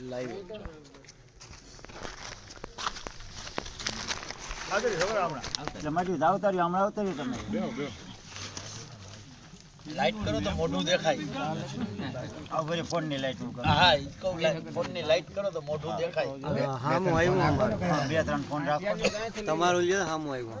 Live જમાડી આવતા રહ્યો હમણાં આવતા રહ્યો તમે લાઈટ કરો તો મોઢું દેખાય. ફોનની લાઈટ હા ઈ કહું લાઈટ કરો તો મોઢું દેખાય. હામું આવ્યું અમારું. બે ત્રણ ફોન રાખો. તમારું લ્યો હામું આવ્યું.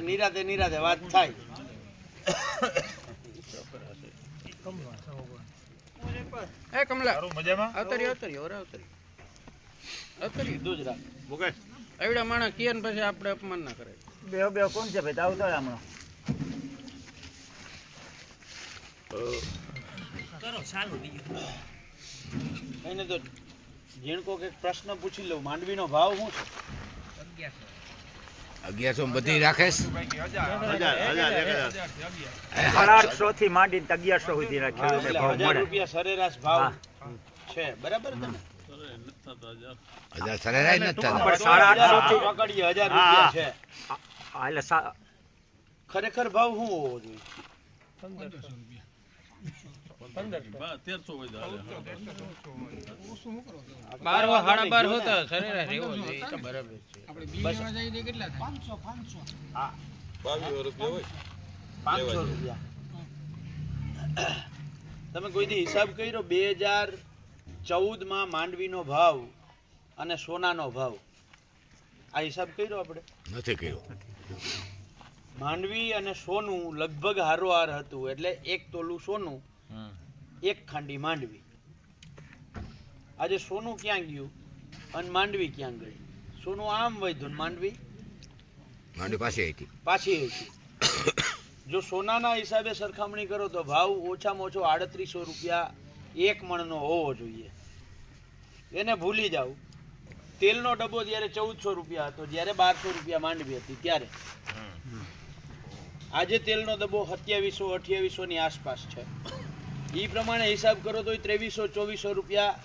નિરાતે નિરાતે વાત થાય. એ કમલા ઓરે એવડા માણસ કિયન પછી આપણે અપમાન ના કરે બે બે કોણ છે ભાઈ? આવતા તો પ્રશ્ન પૂછી લઉં. માંડવીનો ભાવ શું છે? અગિયારસો બધી રાખેશ આઠસો થી માંડીને અગિયારસો સુધી ના ખેડૂતને એટલે ભાવ હજાર રૂપિયા સરેરાશ ભાવ છે. બરાબર ને? હજાર સરેરાશ નથી સાડા આઠસો થી પકડીએ હજાર રૂપિયા છે. એટલે ખરેખર ભાવ શું હોવો જોઈએ? બાર સાડા બાર હોતા સરેરાશ રહેવો જોઈએ એ તો બરાબર છે. બાવીસો રૂપિયા હોય. પાંચસો રૂપિયા. તમે કોઈ દી હિસાબ કર્યો? બે હજાર ચૌદમાં માંડવીનો ભાવ અને સોનાનો ભાવ. આ હિસાબ કર્યો આપણે? નથી કર્યો. માંડવી અને સોનું લગભગ હારોહાર હતું એટલે એક તોલું સોનું એક ખાંડી માંડવી. આજે સોનું ક્યાં ગયું? અને માંડવી ક્યાં ગઈ? સોનું આમ વધ્યું માંડવી? માંડવી પાછી હતી. પાછી હતી. જો સોનાના હિસાબે સરખામણી કરો તો ભાવ ઓછામાં ઓછો આડત્રીસો રૂપિયા એક મણનો હોવો જોઈએ. એને ભૂલી જાવ તેલનો ડબ્બો જ્યારે ચૌદસો રૂપિયા હતો જ્યારે બારસો રૂપિયા માંડવી હતી ત્યારે. આજે તેલનો ડબ્બો સત્યાવીસો અઠ્યાવીસો ની આસપાસ છે. એ પ્રમાણે હિસાબ કરો તો ત્રેવીસો, ચોવીસો રૂપિયા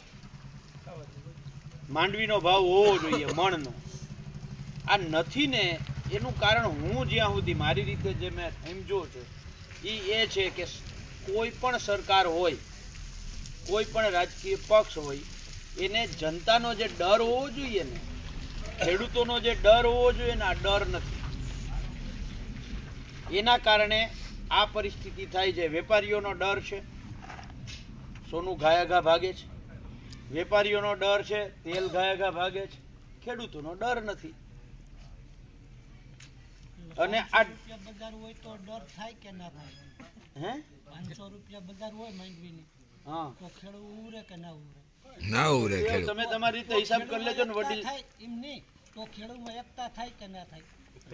માંડવીનો ભાવ હોવો જોઈએ, મણનો. આ નથી ને, એનું કારણ હું જ્યાં સુધી મારી રીતે જે મેં સમજો છું એ એ છે કે કોઈ પણ સરકાર હોય, કોઈ પણ રાજકીય પક્ષ હોય, એને જનતાનો જે ડર હોવો જોઈએ ને, ખેડૂતોનો જે ડર હોવો જોઈએ ને, આ ડર નથી. એના કારણે આ પરિસ્થિતિ થાય છે. વેપારીઓનો ડર છે. સોનું ઘાયાઘા ભાગે છે. વેપારીઓનો ડર છે તેલ ઘાયાઘા ભાગે છે. ખેડૂતોનો ડર નથી. અને આ બજાર હોય તો ડર થાય કે ના થાય? હે? પાંચસો રૂપિયા બજાર હોય માંડવીની હા. તો ખેડૂત ઉરે કે ના ઉરે? ના ઉરે તમે તમારી રીતે હિસાબ કરી લેજો ને વડીલ. થાય એમ નહીં તો ખેડૂતમાં એકતા થાય કે ના થાય?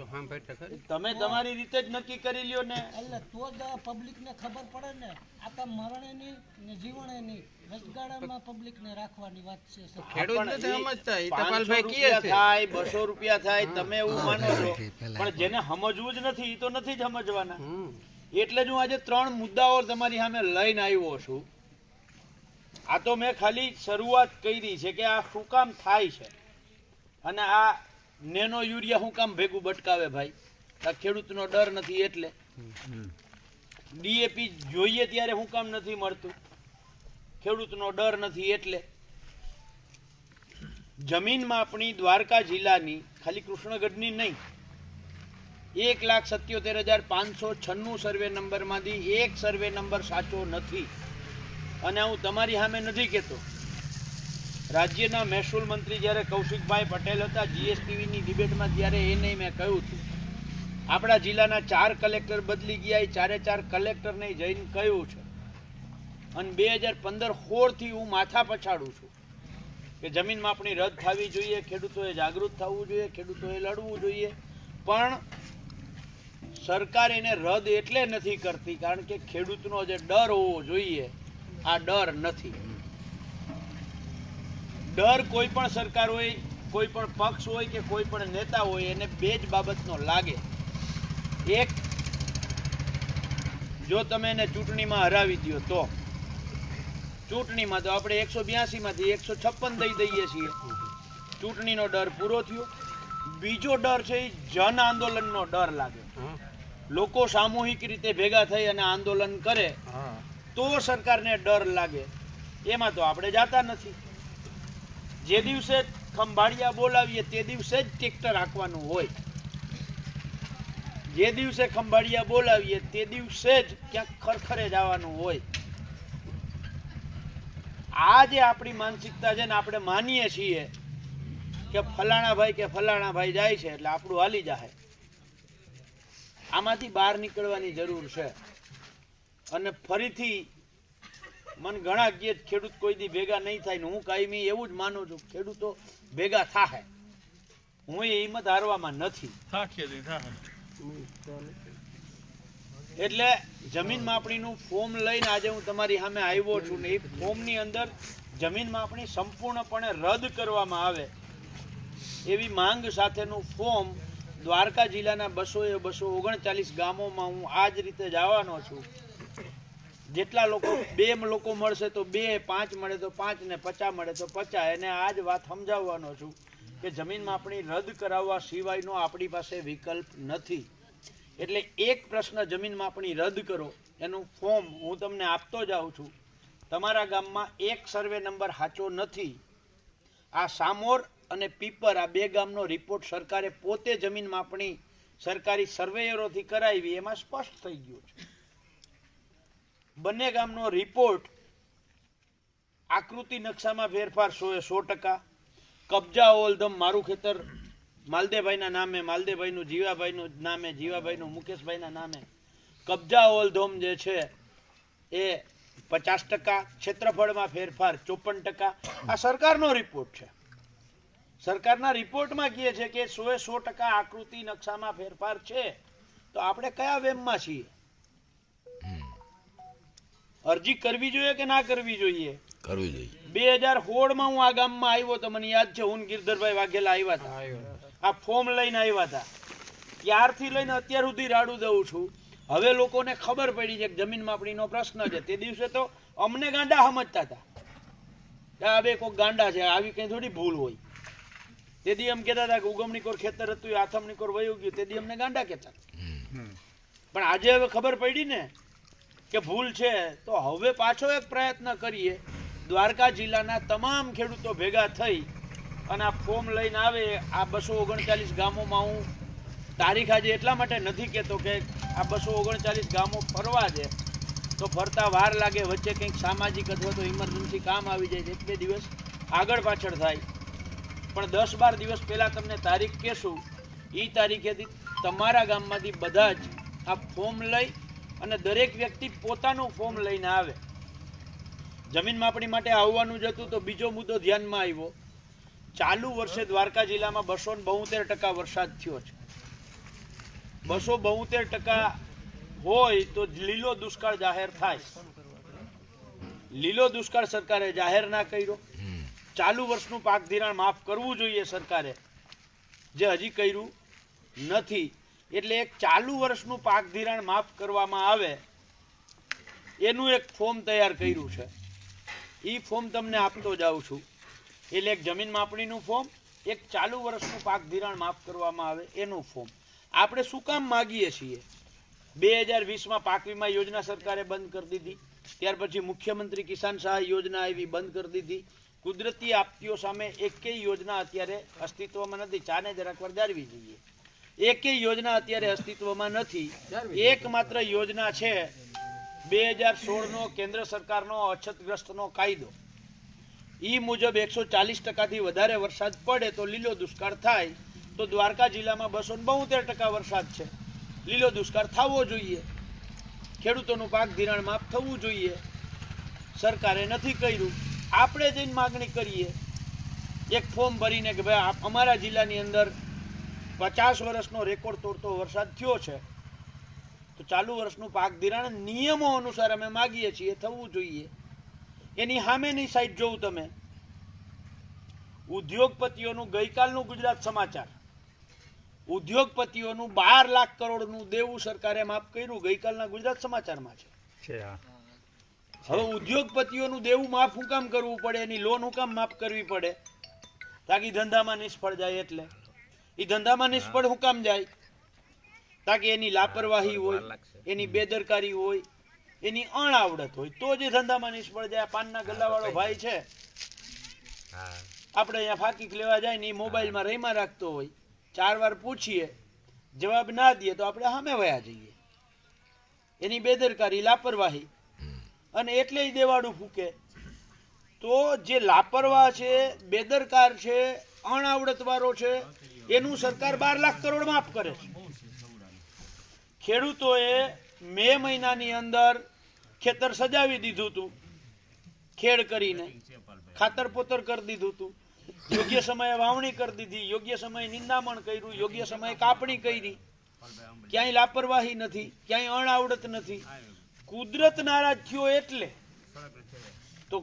તો હા ખરી. તમે તમારી રીતે જ નક્કી કરી લ્યો ને. એટલે તો જ પબ્લિકને ખબર પડે ને. આ તો મરણે નહીં ને જીવણે નહીં વચગાળામાં પબ્લિકને રાખવાની વાત છે ખેડૂત નથી સમજતા એ ટપાલભાઈ કીએ છે. થાય બસો રૂપિયા થાય તમે એવું માનો છો. પણ જેને સમજવું જ નથી એ તો નથી જ સમજવાના. એટલે જ હું આજે ત્રણ મુદ્દાઓ તમારી સામે લઈને આવ્યો છું. આ તો મેં ખાલી શરૂઆત કરી છે કે આ શું કામ થાય છે? અને આ નેનો યુરિયા શું કામ ભેગું બટકાવે ભાઈ? આ ખેડૂતનો ડર નથી એટલે. ડીએપી જોઈએ ત્યારે હું કામ નથી મળતું. ખેડૂતનો ડર નથી એટલે. જમીનમાં આપણી દ્વારકા જિલ્લાની ખાલી કૃષ્ણગઢની નહીં એક લાખ સત્યોતેર હજાર પાંચસો છન્નું સર્વે નંબરમાંથી એક સર્વે નંબર સાચો નથી. અને હું તમારી સામે નથી કહેતો રાજ્યના મહેસૂલ મંત્રી જ્યારે કૌશિકભાઈ પટેલ હતા જીએસટીવીની ડિબેટમાં ત્યારે એને મેં કહ્યું હતું. આપણા જિલ્લાના ચાર કલેક્ટર બદલી ગયા, એ ચારે ચાર કલેક્ટરને જઈને કહ્યું છે. અને બે હજાર પંદર સોળથી હું માથા પછાડું છું કે જમીન માપણી રદ થવી જોઈએ, ખેડૂતોએ જાગૃત થવું જોઈએ, ખેડૂતોએ લડવું જોઈએ. પણ સરકાર એને રદ એટલે નથી કરતી, કારણ કે ખેડૂતનો જે ડર હોવો જોઈએ, આ ડર નથી. ડર કોઈ પણ સરકાર હોય કોઈ પણ પક્ષ હોય કે કોઈ પણ નેતા હોય એને બે જ બાબતનો લાગે. એક જો તમે એને ચૂંટણીમાં હરાવી દો તો. ચૂંટણીમાં તો આપણે એકસો બ્યાસીમાંથી એકસો છપ્પન દઈ દઈએ છીએ. ચૂંટણીનો ડર પૂરો થયો. બીજો ડર છે એ જન આંદોલનનો ડર લાગે. લોકો સામૂહિક રીતે ભેગા થઈ અને આંદોલન કરે તો સરકારને ડર લાગે. એમાં તો આપણે જાતા નથી. જે દિવસે ખંભાળિયા બોલાવીએ તે દિવસે જ ટ્રેક્ટર હાંકવાનું હોય. જે દિવસે ખંભાળિયા બોલાવીએ તે દિવસે જ ક્યાંક ખરખરે જવાનું હોય. આ જે આપણી માનસિકતા છે ને આપણે માનીએ છીએ કે ફલાણા ભાઈ કે ફલાણા ભાઈ જાય છે એટલે આપણું હાલી જાય આમાંથી બહાર નીકળવાની જરૂર છે. અને ફરીથી મને ઘણા કે ખેડૂત કોઈ દી ભેગા નહીં થાય ને હું કાયમી એવું જ માનું છું ખેડૂતો ભેગા થાય હું એ હિંમત હારવામાં નથી. એટલે જમીન માપણીનું ફોર્મ લઈને આજે હું તમારી સામે આવ્યો છું ને એ ફોર્મની અંદર જમીન માપણી સંપૂર્ણપણે રદ કરવામાં આવે એવી માંગ સાથેનું ફોર્મ દ્વારકા જિલ્લાના બસો એ બસો ઓગણચાલીસ ગામોમાં હું આ જ રીતે જવાનો છું. જેટલા લોકો બે લોકો મળશે તો બે, પાંચ મળે તો પાંચ ને પચાસ મળે તો પચાસ. એને આ જ વાત સમજાવવાનો છું કે જમીન માપણી રદ કરાવવા સિવાયનો આપણી પાસે વિકલ્પ નથી. એટલે એક પ્રશ્ન જમીન માપણી રદ કરો. એનું ફોર્મ હું તમને આપતો જાઉં છું. તમારા ગામમાં એક સર્વે નંબર સાચો નથી. આ સામોર અને પીપર આ બે ગામનો રિપોર્ટ સરકારે પોતે જમીન માપણી સરકારી સર્વેયરોથી કરાવી. એમાં સ્પષ્ટ થઈ ગયું છે. બંને ગામનો રિપોર્ટ આકૃતિ નકશામાં ફેરફાર સો એ સો ટકા. કબજા ઓલધમ મારું ખેતર માલદેભાઈના નામે, માલદેભાઈનું, જીવાભાઈનું નામે, જીવાભાઈનું, મુકેશભાઈના નામે. કબજા ઓલધોમ જે છે એ પચાસ ટકા, ક્ષેત્રફળમાં ફેરફાર ચોપન ટકા. આ સરકારનો રિપોર્ટ છે. સરકારના રિપોર્ટમાં કહે છે કે સો એ સો ટકા આકૃતિ નકશામાં ફેરફાર છે. તો આપણે કયા વેમમાં છીએ? અરજી કરવી જોઈએ કે ના કરવી જોઈએ? કરવી જોઈએ. બે હજાર સોળમાં હું આ ગામમાં આવ્યો તો મને યાદ છે હું ગિરધરભાઈ વાઘેલા આવ્યા હતા. આ ફોર્મ લઈને આવ્યા હતા. ત્યારથી લઈને અત્યાર સુધી રાડું દઉં છું. હવે લોકોને ખબર પડી છે કે જમીન માપણીનો પ્રશ્ન છે. તે દિવસે તો અમને ગાંડા સમજતા હતા. કે આ બે કોઈક ગાંડા છે આવી કઈ થોડી ભૂલ હોય. તેથી એમ કહેતા હતા કે ઉગમણી કોર ખેતર હતું આથમની આથમણી કોર વયું ગયું. તેથી અમને ગાંડા કહેતા. પણ આજે હવે ખબર પડી ને કે ભૂલ છે, તો હવે પાછો એક પ્રયત્ન કરીએ. દ્વારકા જિલ્લાના તમામ ખેડૂતો ભેગા થઈ અને આ ફોર્મ લઈને આવે. આ બસો ઓગણચાલીસ ગામોમાં હું તારીખ આજે એટલા માટે નથી કહેતો કે આ બસો ઓગણચાલીસ ગામો ફરવા છે તો ફરતા વાર લાગે, વચ્ચે કંઈક સામાજિક અથવા તો ઇમરજન્સી કામ આવી જાય, એક બે દિવસ આગળ પાછળ થાય. પણ દસ બાર દિવસ પહેલાં તમને તારીખ કહેશું. એ તારીખેથી તમારા ગામમાંથી બધા જ આ ફોર્મ લઈ અને દરેક વ્યક્તિ પોતાનું ફોર્મ લઈને આવે. જમીન માપણી માટે આવવાનું જ હતું તો બીજો મુદ્દો ધ્યાનમાં આવ્યો. ચાલુ વર્ષે દ્વારકા જિલ્લામાં બસો બોતેર ટકા વરસાદ થયો છે. બસો બોતેર ટકા હોય તો લીલો દુષ્કાળ જાહેર થાય. લીલો દુષ્કાળ સરકારે જાહેર ના કર્યો. ચાલુ વર્ષનું પાક ધિરાણ માફ કરવું જોઈએ સરકારે. જે હજી કર્યું નથી. એટલે એક ચાલુ વર્ષનું પાક ધિરાણ માફ કરવામાં આવે, એનું એક ફોર્મ તૈયાર કર્યું છે. એ ફોર્મ તમને આપતો જાઉં છું. એટલે એક જમીન માપણીનું ફોર્મ, એક ચાલુ વર્ષનું પાક ધિરાણ માફ કરવામાં આવે એનું ફોર્મ. આપણે શું કામ માગીએ છીએ? બે હજાર વીસમાં પાક વીમા યોજના સરકારે બંધ કરી દીધી. ત્યાર પછી મુખ્યમંત્રી કિસાન સહાય યોજના આવી બંધ કરી દીધી. કુદરતી આપતીઓ સામે એકેય યોજના અત્યારે અસ્તિત્વમાં નથી. ચાને જરાક વાર જાળવી જોઈએ. એકેય યોજના અત્યારે અસ્તિત્વમાં નથી. એકમાત્ર યોજના છે બે હજાર સોળનો કેન્દ્ર સરકારનો અછતગ્રસ્તનો કાયદો. ઈ મુજબ એકસો ચાલીસ ટકાથી વધારે વરસાદ પડે તો લીલો દુષ્કાળ થાય તો દ્વારકા જિલ્લામાં બસો બોતેર ટકા વરસાદ છે. લીલો દુષ્કાળ થવો જોઈએ. ખેડૂતોનું પાક ધિરાણ માફ થવું જોઈએ. સરકારે નથી કર્યું. આપણે જઈને માગણી કરીએ. એક ફોર્મ ભરીને કે ભાઈ અમારા જિલ્લાની અંદર પચાસ વર્ષનો રેકોર્ડ તોડતો વરસાદ થયો છે તો ચાલુ વર્ષનું પાક ધિરાણ નિયમો અનુસાર અમે માગીએ છીએ થવું જોઈએ. એની સામેની સાઈડ જોઉં તમે. ઉદ્યોગપતિઓનું ગઈકાલનું ગુજરાત સમાચાર. ઉદ્યોગપતિઓનું બાર લાખ કરોડનું દેવું સરકારે માફ કર્યું ગઈકાલના ગુજરાત સમાચારમાં છે. હવે ઉદ્યોગપતિઓનું દેવું માફ હું કામ કરવું પડે એની લોન હું કામ માફ કરવી પડે. તાકી ધંધામાં નિષ્ફળ જાય એટલે. એ ધંધામાં નિષ્ફળ હું કામ જાય? તાકે એની લાપરવાહી હોય એની બેદરકારી હોય એની અણઆવડત હોય તો જે ધંધામાં નિષ્ફળ જાય. પાનના ગલ્લાવાળો ભાઈ છે. આપણે અહીંયા ફાકી લેવા જાય ને એ મોબાઈલમાં રહીમાં રાખતો હોય. ચાર વાર પૂછીએ જવાબ ના દઈએ તો આપણે સામે વયા જઈએ. એની બેદરકારી લાપરવાહી. અને એટલે જ દેવાડું ફૂકે. તો જે લાપરવાહ છે બેદરકાર છે અણાવડતવાળો છે એનું સરકાર બાર લાખ કરોડ માફ કરે છે. ખેડૂતોએ મે મહિનાની અંદર ખેતર સજાવી દીધું હતું. ખેડ કરીને ખાતર પોતર કરી દીધું હતું. યોગ્ય સમયે વાવણી કરી દીધી. યોગ્ય સમયે નિંદામણ કર્યું. યોગ્ય સમયે કાપણી કરી. ક્યાંય લાપરવાહી નથી, ક્યાંય અણઆવડત નથી. કુદરત નારાજ થયો એટલે તો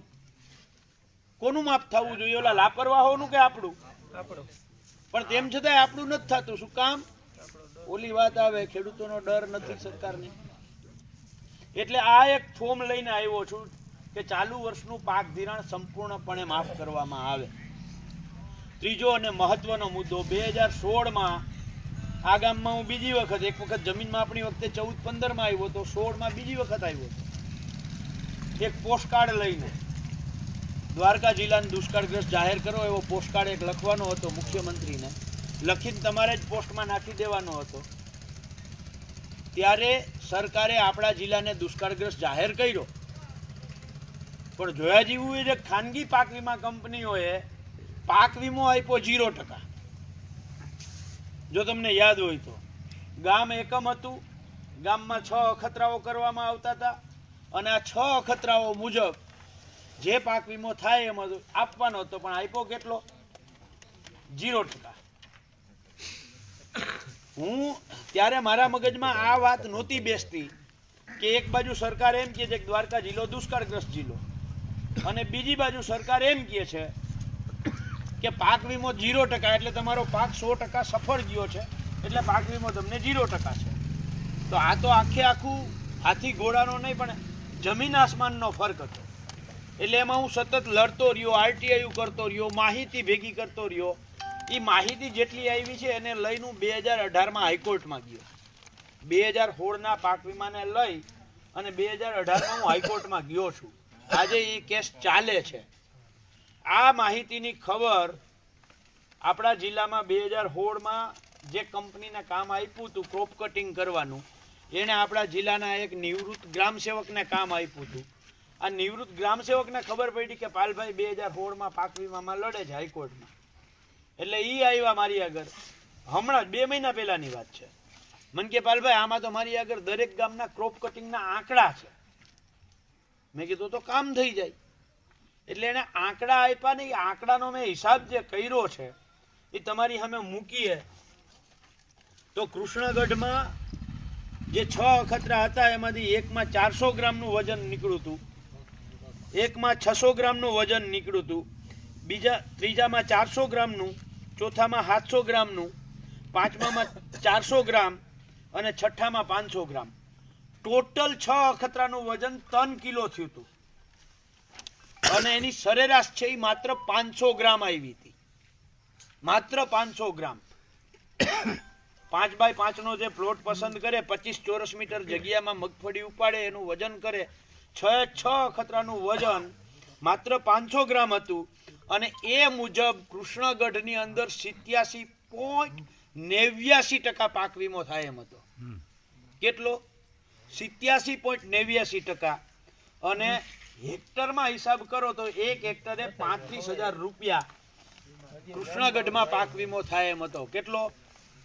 કોનું માફ થવું જોઈએ? ઓલા લાપરવાહોનું કે આપણું? પણ તેમ છતાંય આપણું નથી થતું. શું કામ? ઓલી વાત આવે, ખેડૂતોનો ડર નથી સરકારને. એટલે આ એક ફોર્મ લઈને આવ્યો છું કે ચાલુ વર્ષનું પાક ધિરાણ સંપૂર્ણપણે માફ કરવામાં આવે. ત્રીજો અને મહત્વનો મુદ્દો, બે હજાર સોળમાં આ ગામમાં હું બીજી વખત, એક વખત જમીન માપણી વખતે ચૌદ પંદરમાં આવ્યો તો સોળમાં બીજી વખત આવ્યો એક પોસ્ટકાર્ડ લઈને. દ્વારકા જિલ્લાને દુષ્કાળગ્રસ્ત જાહેર કરો એવો પોસ્ટકાર્ડ એક લખવાનો હતો મુખ્યમંત્રીને. લખીને તમારે જ પોસ્ટમાં નાખી દેવાનો હતો. ત્યારે સરકારે આપણા જિલ્લાને દુષ્કાળગ્રસ્ત જાહેર કર્યો. પણ જોયા જેવું એ જે ખાનગી પાક વીમા કંપનીઓએ પાક વીમો આપ્યો ઝીરો ટકા. જો તમને યાદ હોય તો. ગામ એકમ હતું. ગામમાં છ અખતરાઓ કરવામાં આવતા હતા. અને આ છ અખતરાઓ મુજબ જે પાક વીમો થાય એમાં આપવાનો હતો પણ આપ્યો કેટલો? જીરો ટકા. હું ત્યારે મારા મગજમાં આ વાત નહોતી બેસતી કે એક બાજુ સરકાર એમ કહે છે કે દ્વારકા જિલ્લો દુષ્કાળગ્રસ્ત જિલ્લો. અને બીજી બાજુ સરકાર એમ કહે છે કે પાક વીમો જીરો ટકા એટલે તમારો પાક સો ટકા સફળ ગયો છે એટલે પાક વીમો તમને જીરો ટકા છે. તો આ તો આખે આખું હાથી ઘોડાનો નહીં પણ જમીન આસમાનનો ફરક હતો. એટલે એમાં હું સતત લડતો રહ્યો, આરટીઆઈ કરતો રહ્યો, માહિતી ભેગી કરતો રહ્યો. એ માહિતી જેટલી આવી છે એને લઈને હું બે હજાર અઢારમાં હાઈકોર્ટમાં ગયો. બે હજાર સોળના પાક વીમાને લઈ અને બે હજાર અઢારમાં હું હાઈકોર્ટમાં ગયો છું. આજે એ કેસ ચાલે છે. આ માહિતીની ખબર આપણા જિલ્લામાં બે હજાર સોળમાં જે કંપનીને કામ આપ્યું હતું, ક્રોપ કટિંગ કરવાનું એણે આપણા જિલ્લાના એક નિવૃત્ત ગ્રામસેવકને કામ આપ્યું હતું. આ નિવૃત્ત ગ્રામસેવકને ખબર પડી કે પાલભાઈ બે હજાર સોળમાં પાક વીમામાં લડે છે હાઈકોર્ટમાં. એટલે એ આવ્યા મારી આગળ. હમણાં જ, બે મહિના પહેલાની વાત છે. મન કે, પાલભાઈ, આમાં તો મારી આગળ દરેક ગામના ક્રોપ કટિંગના આંકડા છે. મેં કીધું, તો કામ થઈ જાય. એટલે એને આંકડા આપ્યા ને એ આંકડાનો મેં હિસાબ જે કર્યો છે એ તમારી સામે મૂકીએ. તો કૃષ્ણગઢમાં જે છ અખતરા હતા, એમાંથી એકમાં ચારસો ગ્રામનું વજન નીકળ્યું હતું. એકમાં છસો ગ્રામનું વજન નીકળ્યું હતું. બીજા, ત્રીજામાં ચારસો ગ્રામનું, ચોથામાં સાતસો ગ્રામનું, પાંચમામાં ચારસો ગ્રામ અને છઠ્ઠામાં પાંચસો ગ્રામ. ટોટલ છ અખતરાનું વજન ત્રણ કિલો થયું હતું. અને એની સરેરાશ છે એ માત્ર પાંચસો ગ્રામ આવી હતી. માત્ર પાંચસો ગ્રામ. પાંચ બાય પાંચનો જે પ્લોટ પસંદ કરે, પચીસ ચોરસ મીટર જગ્યામાં મગફળી ઉપાડે, એનું વજન કરે છ છ અખતરાનું વજન માત્ર પાંચસો ગ્રામ હતું અને એ મુજબ કૃષ્ણગઢની અંદર સિત્યાસી પોઈન્ટ નેવ્યાસી ટકા પાક વીમો થાય એમ હતો. કેટલો? સિત્યાસી પોઈન્ટ નેવ્યાસી ટકા. અને હેક્ટરમાં હિસાબ કરો તો એક હેક્ટરે પાંત્રીસ હજાર રૂપિયા કૃષ્ણગઢમાં પાક વીમો થાય એમ હતો. કેટલો?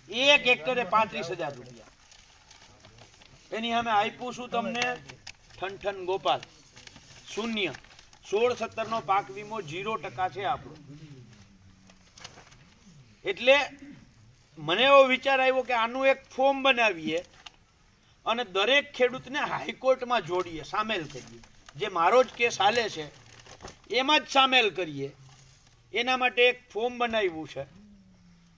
એક હેક્ટરે પાંત્રીસ હજાર રૂપિયા. એની અમે આપ્યું છું તમને ઠનઠન ગોપાલ. શૂન્ય. સોળ સત્તરનો પાક વીમો જીરો ટકા છે આપણો. એટલે મને એવો વિચાર આવ્યો કે આનું એક ફોર્મ બનાવીએ અને દરેક ખેડૂતને હાઈકોર્ટમાં જોડીએ, સામેલ કરીએ. જે મારો જ કેસ હાલે છે, એમાં જ સામેલ કરીએ. એના માટે એક ફોર્મ બનાવ્યું છે.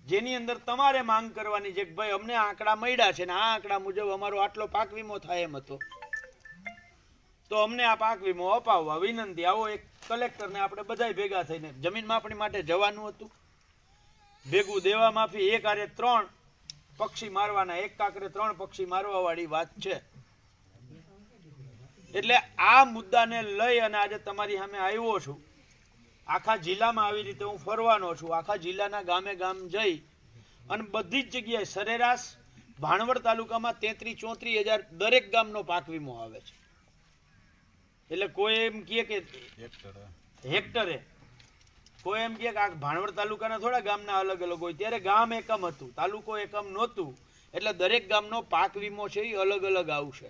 જેની અંદર તમારે માંગ કરવાની છે કે ભાઈ અમને આંકડા મળ્યા છે ને આ આંકડા મુજબ અમારો આટલો પાક વીમો થાય એમ હતો. તો અમને આ પાક વીમો અપાવવા. વિનંતી, આવો એક કલેક્ટરને આપણે બધા ભેગા થઈને. જમીન માપણી માટે જવાનું હતું. ભેગું દેવા માફી એક આરે ત્રણ પક્ષી મારવાના, એક કાંકરે ત્રણ પક્ષી મારવા વાળી વાત છે. એટલે આ મુદ્દાને લઈ અને આજે તમારી સામે આવ્યો છું. આખા જિલ્લામાં આવી રીતે હું ફરવાનો છું. આખા જિલ્લાના ગામે ગામ જઈ અને બધી જ જગ્યાએ સરેરાશ ભાણવડ તાલુકામાં તેત્રીસ ચોત્રીસ હજાર દરેક ગામનો પાક વીમો આવે છે. એટલે કોઈ એમ કહે કે હેક્ટરે. કોઈ એમ કહે કે આ ભાણવડ તાલુકાના થોડા ગામના અલગ અલગ હોય. ત્યારે ગામ એકમ હતું તાલુકો એકમ નહોતું. એટલે દરેક ગામનો પાક વીમો છે એ અલગ અલગ આવશે.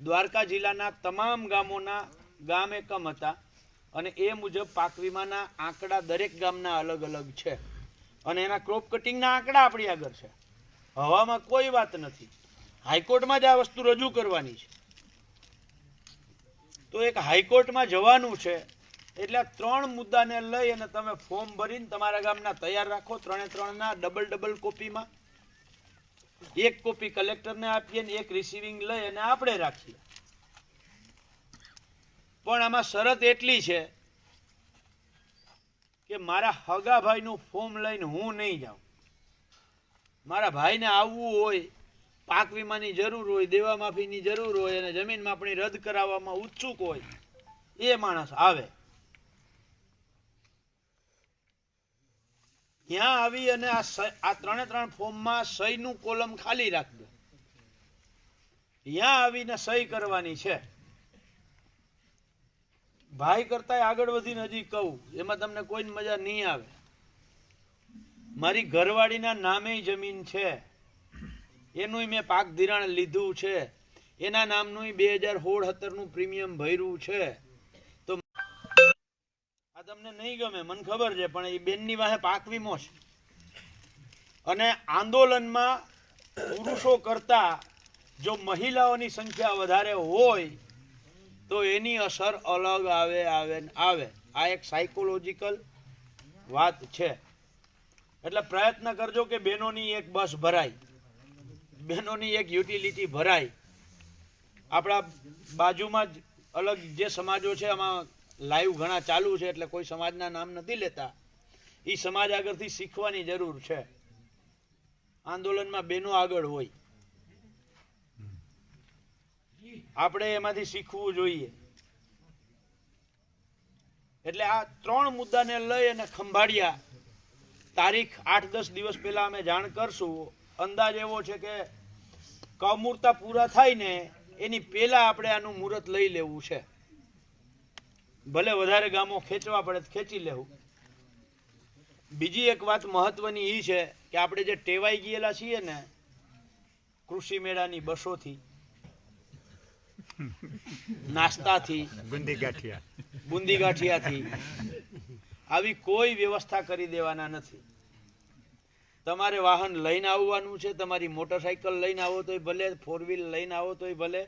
દ્વારકા જિલ્લાના તમામ ગામોના ગામ એકમ હતા અને એ મુજબ પાક વીમાના આંકડા દરેક ગામના અલગ અલગ છે. અને એના ક્રોપ કટિંગના આંકડા આપણી આગળ છે. હવામાં કોઈ વાત નથી. હાઈકોર્ટમાં જ આ વસ્તુ રજૂ કરવાની છે. તો એક હાઈકોર્ટમાં જવાનું છે. એટલે ત્રણ મુદ્દાને લઈ અને તમે ફોર્મ ભરીને તમારા ગામના તૈયાર રાખો ત્રણે ત્રણના, ડબલ ડબલ કોપીમાં. એક કોપી કલેક્ટરને આપીએ ને એક રિસીવિંગ લઈ અને આપણે રાખીએ. પણ આમાં શરત એટલી છે કે મારા હગા ભાઈનું ફોર્મ લઈને હું નહીં જાઉં. મારા ભાઈને આવવું હોય પાક વીમાની જરૂર હોય, દેવા માફીની જરૂર હોય અને જમીન માપણી રદ કરાવવામાં ઉત્સુક હોય, એ માણસ આવે. ત્યાં આવી અને આ આ ત્રણે ત્રણ ફોર્મમાં સહીનું કોલમ ખાલી રાખજો. ત્યાં આવીને સહી કરવાની છે. ભાઈ કરતા આગળ વધીને હજી કહું, એમાં તમને કોઈ મજા નહીં આવે. મારી ઘરવાળીના નામે જમીન છે. એનું મેં પાક ધિરાણ લીધું છે. એના નામનું બે હજાર સોળ સત્તરનું પ્રીમિયમ ભર્યું છે. તો આ તમને નહીં ગમે, મને ખબર છે, પણ એ બેનની વાહે પાક વીમો છે. અને આંદોલનમાં પુરુષો કરતા જો મહિલાઓની સંખ્યા વધારે હોય, તો એની અસર અલગ આવે આવે આવે. આ એક સાયકોલોજીકલ વાત છે. એટલે પ્રયત્ન કરજો કે બહેનોની એક બસ ભરાય. બહેનોની એક યુટિલિટી ભરાય. આપણા બાજુમાં જ અલગ જે સમાજો છે, આમાં લાઈવ ઘણા ચાલુ છે, એટલે કોઈ સમાજના નામ નથી લેતા. એ સમાજ આગળથી શીખવાની જરૂર છે. આંદોલનમાં બહેનો આગળ હોય. આપણે એમાંથી શીખવું જોઈએ. એટલે આ ત્રણ મુદ્દાને લઈ અને ખંભાળિયા. તારીખ આઠ દસ દિવસ પહેલા અમે જાણ કરશું. અંદાજ એવો છે કે કમૂરતા પૂરા થાય ને એની પહેલા આપણે આનું મુહૂર્ત લઈ લેવું છે. ભલે વધારે ગામો ખેંચવા પડે તો ખેંચી લેવું. બીજી એક વાત મહત્વની એ છે કે આપણે જે ટેવાઈ ગયેલા છીએ ને કૃષિ મેળાની બસોથી નાસ્તાથી બુંદી ગાંઠિયા બુંદી ગાંઠિયાથી આવી કોઈ વ્યવસ્થા કરી દેવાના નથી. તમારે વાહન લઈને આવવાનું છે, તમારી મોટરસાયકલ લઈને આવો તોય ભલે ફોર વ્હીલ લઈને આવો તોય ભલે.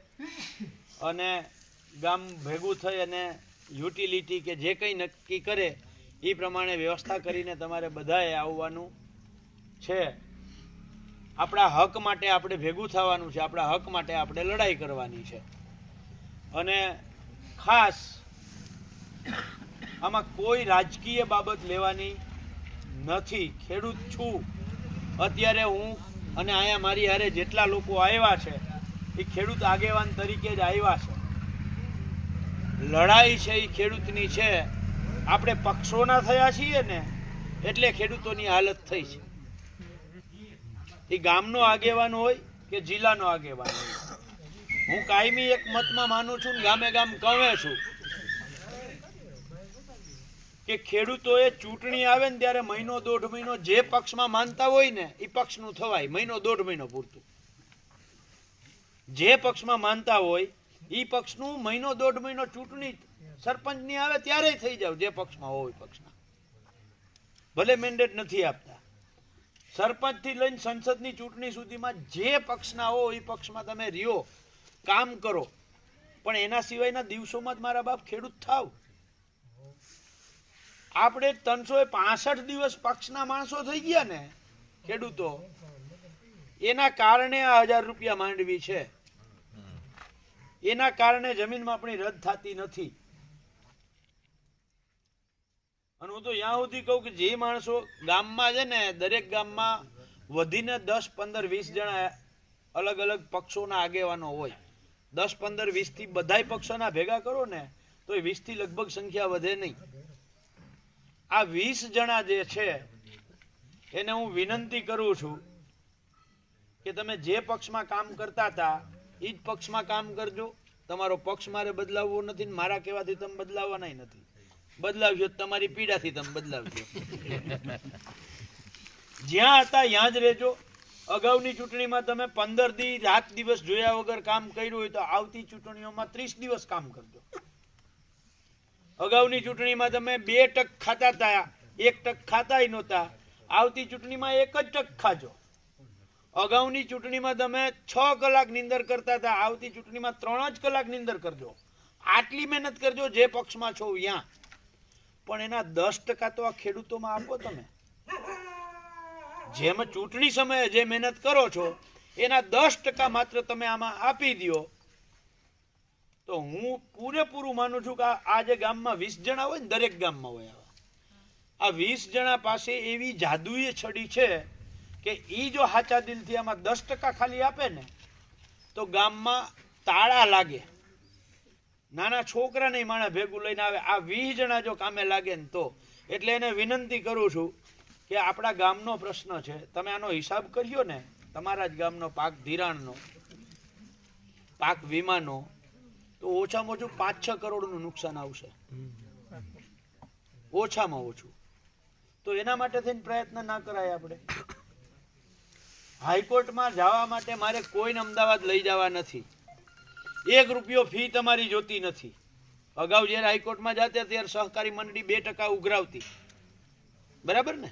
અને ગામ ભેગું થઈ અને યુટિલિટી કે જે કંઈ નક્કી કરે, એ પ્રમાણે વ્યવસ્થા કરીને તમારે બધાએ આવવાનું છે. આપણા હક માટે આપણે ભેગું થવાનું છે, આપણા હક માટે આપણે લડાઈ કરવાની છે. અને ખાસ આમાં કોઈ રાજકીય બાબત લેવાની નથી. ખેડૂત છું. અત્યારે હું અને અહીંયા મારી હારે જેટલા લોકો આવ્યા છે, એ ખેડૂત આગેવાન તરીકે જ આવ્યા છે. લડાઈ છે એ ખેડૂતની છે. આપણે પક્ષોના થયા છીએ ને, એટલે ખેડૂતોની હાલત થઈ છે. એ ગામનો આગેવાન હોય કે જિલ્લાનો આગેવાન હોય. હું કાયમી એક મતમાં માનું છું ને ગામે ગામ કહે છું. કે ખેડૂતોએ ચૂંટણી આવે ને ત્યારે મહિનો દોઢ મહિનો જે પક્ષમાં માનતા હોય ને એ પક્ષનું થવાય, મહિનો દોઢ મહિનો પૂરતું. જે પક્ષમાં માનતા હોય એ પક્ષનું મહિનો દોઢ મહિનો ચૂંટણી સરપંચની આવે ત્યારે થઈ જાવ, જે પક્ષમાં હોય પક્ષના. ભલે મેન્ડેટ નથી આપતા. સરપંચથી લઈને સંસદની ચૂંટણી સુધીમાં જે પક્ષના હો એ પક્ષમાં તમે રહ્યો, કામ કરો. પણ એના સિવાયના દિવસોમાં જ મારા બાપ ખેડૂત થાવ. આપણે ત્રણસો પાસઠ દિવસ પક્ષના માણસો થઈ ગયા ને ખેડૂતો, એના કારણે આ હજાર રૂપિયા માંડવી છે. એના કારણે જમીનમાં આપણી રદ થતી નથી. અને હું તો ત્યાં સુધી કહું કે જે માણસો ગામમાં છે ને, દરેક ગામમાં વધીને દસ, પંદર, વીસ જણા અલગ અલગ પક્ષોના આગેવાનો હોય. દસ, પંદર વીસથી બધાય પક્ષોના ભેગા કરો ને, તો એ વીસથી લગભગ સંખ્યા વધે નહીં. આ વીસ જણા જે છે, એને હું વિનંતી કરું છું કે તમે જે પક્ષમાં કામ કરતા હતા એ જ પક્ષમાં કામ કરજો. તમારો પક્ષ મારે બદલાવવો નથી મારા કહેવાથી તમે બદલાવવાના નથી. બદલાવજો, તમારી પીડાથી તમે બદલાવજો. જ્યાં હતા ત્યાં જ રહેજો. અગાઉની ચૂંટણીમાં તમે પંદર દી રાત દિવસ જોયા વગર કામ કર્યું હોય તો આવતી ચૂંટણીઓમાં ત્રીસ દિવસ કામ કરજો. અગાઉની ચૂંટણીમાં તમે બે ટક ખાતા હતા એક ટક ખાતાય નહોતા. આવતી ચૂંટણીમાં એક જ ટક ખાજો. અગાઉની ચૂંટણીમાં તમે છ કલાક નિંદર કરતા હતા આવતી ચૂંટણીમાં ત્રણ જ કલાક નિંદર કરજો. આટલી મહેનત કરજો જે પક્ષમાં છો ત્યાં પણ એના દસ ટકા તો આ ખેડૂતોમાં આપો તમે. જેમ ચૂંટણી સમયે જે મહેનત કરો છો, એના દસ ટકા માત્ર તમે આમાં આપી દો તો હું પૂરેપૂરું માનું છું કે આ- જે ગામમાં વીસ જણા હોય ને, દરેક ગામમાં હોય આવા. આ વીસ જણા પાસે એવી જાદુઈ છડી છે કે એ જો હાચા દિલથી આમાં દસ ટકા ખાલી આપે ને, તો ગામમાં તાળા લાગે. નાના છોકરાને માણે ભેગું લઈને આવે. આ વીસ જણા જો કામે લાગે ને તો. એટલે એને વિનંતી કરું છું કે આપણા ગામનો પ્રશ્ન છે. તમે આનો હિસાબ કર્યો ને, તમારા જ ગામનો પાક ધિરાણનો, પાક વીમાનો તો ઓછામાં ઓછું પાંચ છ કરોડનું નુકસાન આવશે. ઓછામાં ઓછું. તો એના માટે થઈને પ્રયત્ન ના કરાય આપણે. હાઈકોર્ટમાં જવા માટે મારે કોઈને અમદાવાદ લઈ જવા નથી. એક રૂપિયો ફી તમારી જોતી નથી. અગાઉ જ્યારે હાઈકોર્ટમાં જતા ત્યારે સહકારી મંડળી બે ટકા ઉઘરાવતી. બરાબર ને?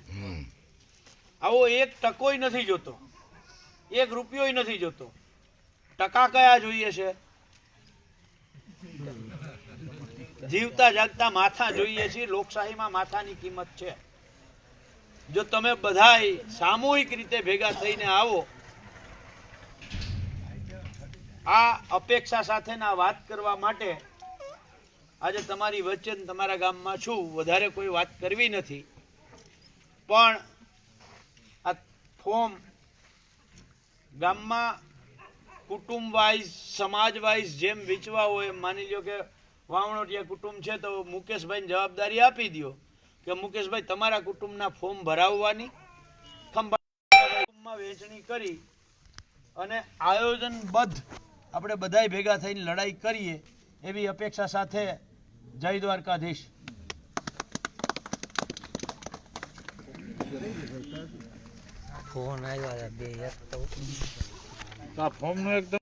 આવો એક ટકોય નથી જોતો. એક રૂપિયોય નથી જોતો. ટકા કયા જોઈએ છે? જીવતા જાગતા માથા જોઈએ છીએ, લોકશાહીમાં માથાની કિંમત છે. જો તમે બધા સામૂહિક રીતે ભેગા થઈને આવો, આ અપેક્ષા સાથેના વાત કરવા માટે આજે તમારી વચ્ચે તમારા ગામમાં છું, વધારે કોઈ વાત કરવી નથી. પણ આ ફોર્મ ગામમાં કુટુંબ વાઇઝ સમાજ વાઇઝ જેમ વેચવા હોય માની લ્યો કે વાવણોટિયા કુટુંબ છે તો મુકેશભાઈને જવાબદારી આપી દો કે મુકેશભાઈ તમારા કુટુંબના ફોર્મ ભરાવવાની વેચણી વહેંચણી કરી અને આયોજનબદ્ધ આપણે બધાય ભેગા થઈને લડાઈ કરીએ એવી અપેક્ષા સાથે જય દ્વારકાધીશ. ફોન આવ્યા બે એક તો ફોર્મનું એકદમ